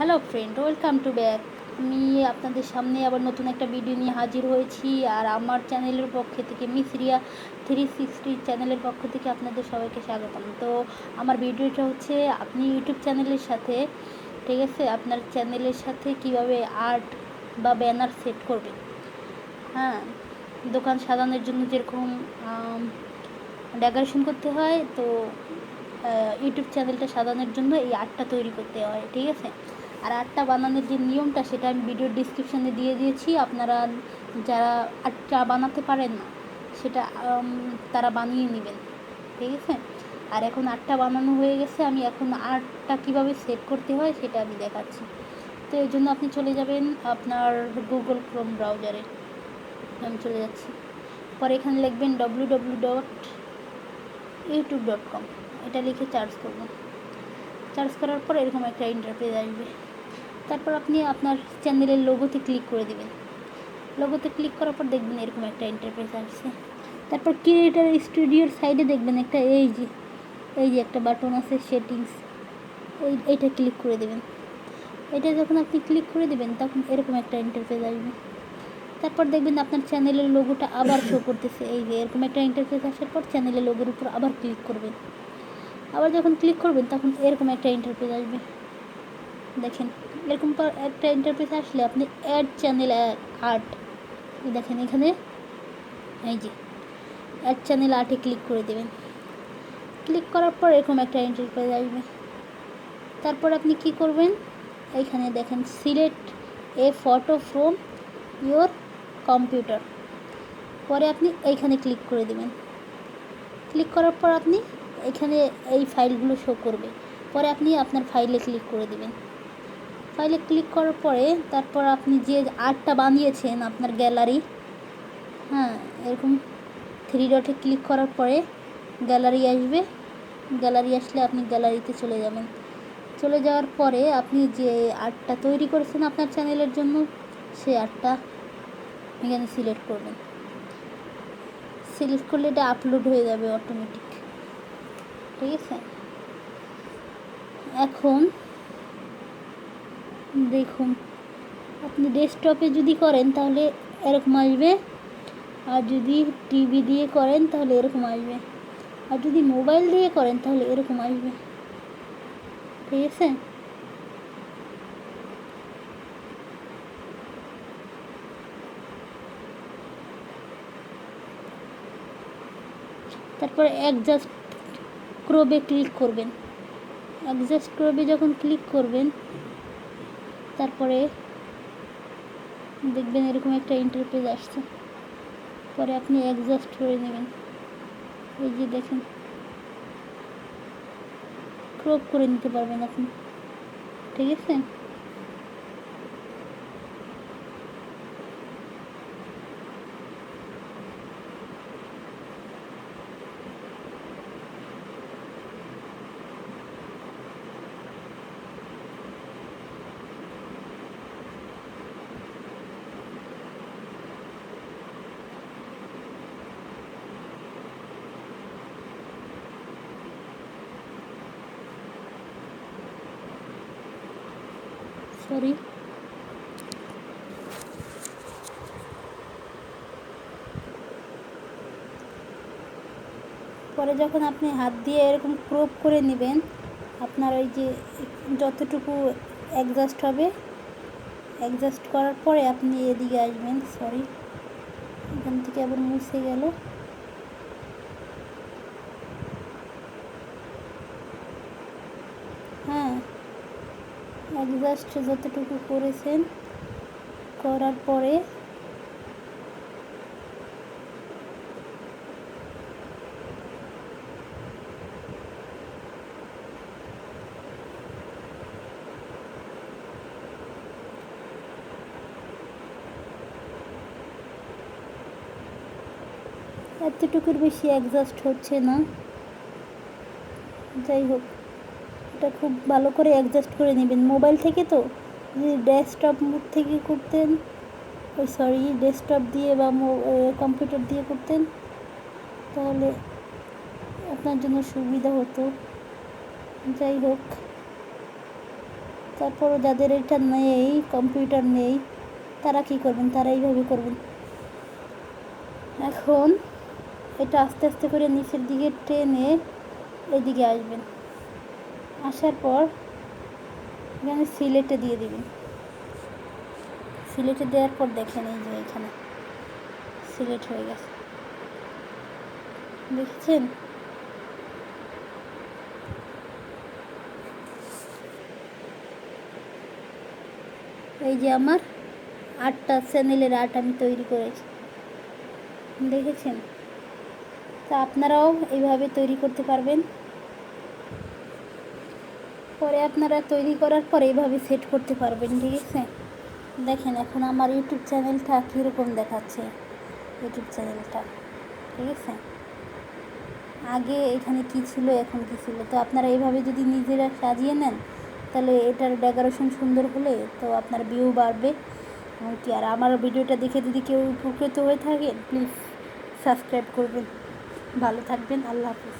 Hello friend welcome to back আমি আপনাদের সামনে আবার নতুন একটা ভিডিও নিয়ে হাজির হয়েছি, আর আমার চ্যানেলের পক্ষ থেকে মিস রিয়া থ্রি সিক্সটি চ্যানেলের পক্ষ থেকে আপনাদের সবাইকে স্বাগতম। তো আমার ভিডিওটা হচ্ছে, আপনি ইউটিউব চ্যানেলের সাথে, ঠিক আছে, আপনার চ্যানেলের সাথে কীভাবে আর্ট বা ব্যানার সেট করবেন? হ্যাঁ দোকান সাজানোর জন্য যেরকম ডেকোরেশন করতে হয়, তো ইউটিউব চ্যানেলটা সাজানোর জন্য এই আর্টটা তৈরি করতে হয়, ঠিক আছে? আর আটটা বানানোর যে নিয়মটা, সেটা আমি ভিডিওর ডিসক্রিপশানে দিয়ে দিয়েছি। আপনারা যারা আটটা বানাতে পারেন না, সেটা তারা বানিয়ে নেবেন। ঠিক আছে? আর এখন আটটা বানানো হয়ে গেছে। আমি এখন আটটা কীভাবে সেট করতে হয়, সেটা আমি দেখাচ্ছি। তো এই জন্য আপনি চলে যাবেন আপনার গুগল ক্রোম ব্রাউজারে আমি চলে যাচ্ছি। পরে এখানে লিখবেন W W dot YouTube dot com এটা লিখে চার্জ করব। চার্জ করার পর এরকম একটা ইন্টারফেস আসবে। তারপর আপনি আপনার চ্যানেলের লোগোতে ক্লিক করে দেবেন। লোগোতে ক্লিক করার পর দেখবেন এরকম একটা ইন্টারফেস আসছে। তারপর ক্রিয়েটার স্টুডিওর সাইডে দেখবেন একটা এই যে এই যে একটা বাটন আছে সেটিংস এই, এইটা ক্লিক করে দেবেন। এটা যখন আপনি ক্লিক করে দেবেন, তখন এরকম একটা ইন্টারফেস আসবে। তারপর দেখবেন আপনার চ্যানেলের লোগোটা আবার শো করতেছে। এই যে এরকম একটা ইন্টারফেস আসার পর চ্যানেলের লোগোর উপর আবার ক্লিক করবেন। আবার যখন ক্লিক করবেন, তখন এরকম একটা ইন্টারফেস আসবে। দেখেন। এরকম একটা ইন্টারফেস আসলে আপনি অ্যাড চ্যানেল আর্ট দেখেন এখানে, এই যে অ্যাড চ্যানেল আর্টে ক্লিক করে দেবেন। ক্লিক করার পর এরকম একটা ইন্টারফেস আসবে। তারপর আপনি কি করবেন? এইখানে দেখেন select a photo from your computer পরে আপনি এইখানে ক্লিক করে দেবেন। ক্লিক করার পর আপনি এখানে এই ফাইলগুলো শো করবে। পরে আপনি আপনার ফাইলে ক্লিক করে দেবেন। ফাইলে ক্লিক করার পরে তারপর আপনি যে আর্টটা বানিয়েছেন আপনার গ্যালারি হ্যাঁ এরকম থ্রি ডটে ক্লিক করার পরে গ্যালারি আসবে। গ্যালারি আসলে আপনি গ্যালারিতে চলে যাবেন। চলে যাওয়ার পরে আপনি যে আর্টটা তৈরি করেছেন আপনার চ্যানেলের জন্য, সেই আর্টটা এখানে সিলেক্ট করবেন। সিলেক্ট করলে এটা আপলোড হয়ে যাবে অটোমেটিক ঠিক আছে? এখন দেখুন, আপনি ডেস্কটপে যদি করেন তাহলে এরকম আসবে। আর যদি টিভি দিয়ে করেন তাহলে এরকম আসবে। আর যদি মোবাইল দিয়ে করেন তাহলে এরকম আসবে। ঠিক আছে? তারপরে অ্যাডজাস্ট ক্রোবে ক্লিক করবেন। অ্যাডজাস্ট ক্রোবে যখন ক্লিক করবেন তারপরে দেখবেন এরকম একটা ইন্টারপেজ আসছে। পরে আপনি অ্যাডজাস্ট করে নেবেন। এই যে দেখেন। ক্রপ করে নিতে পারবেন আপনি। ঠিক আছে? সরি পরে যখন আপনি হাত দিয়ে এরকম ক্রপ করে নেবেন, আপনার ওই যে যতটুকু অ্যাডজাস্ট হবে অ্যাডজাস্ট করার পরে আপনি এদিকে আসবেন সরি এখান থেকে আবার মুছে গেল হ্যাঁ অ্যাডজাস্ট যতটুকু করেছেন করার পরে এতটুকুর বেশি অ্যাডজাস্ট হচ্ছে না। যাই হোক। এটা খুব ভালো করে অ্যাডজাস্ট করে নেবেন। মোবাইল থেকে তো, যদি ডেস্কটপ মুড থেকে করতেন, ওই সরি ডেস্কটপ দিয়ে বা কম্পিউটার দিয়ে করতেন, তাহলে আপনার জন্য সুবিধা হতো। যাই হোক, তারপরও যাদের এটা নেই কম্পিউটার নেই, তারা কি করবেন? তারা এইভাবে করবেন। এখন এটা আস্তে আস্তে করে নিচের দিকে টেনে এদিকে আসবেন। আসার পর এখানে সিলেটে দিয়ে দিবেন সিলেটে দেওয়ার পর দেখেন এই যে এখানে সিলেট হয়ে গেছে। দেখছেন? এই যে আমার আটটা চ্যানেলের আর্ট আমি তৈরি করেছি। দেখেছেন? তা আপনারাও এইভাবে তৈরি করতে পারবেন। পরে আপনারা তৈরি করার পরে এইভাবে সেট করতে পারবেন, ঠিক আছে? দেখেন, এখন আমার ইউটিউব চ্যানেলটা কীরকম দেখাচ্ছে? ইউটিউব চ্যানেলটা ঠিক আছে? আগে এখানে কি ছিল, এখন কি ছিল? তো আপনারা এইভাবে যদি নিজেরা সাজিয়ে নেন, তাহলে এটার ডেকোরেশন সুন্দর হলে তো আপনার ভিউ বাড়বে। এবং কি, আর আমার ভিডিওটা দেখে যদি কেউ উপকৃত হয়ে থাকেন প্লিজ সাবস্ক্রাইব করবেন। ভালো থাকবেন, আল্লাহ হাফিজ।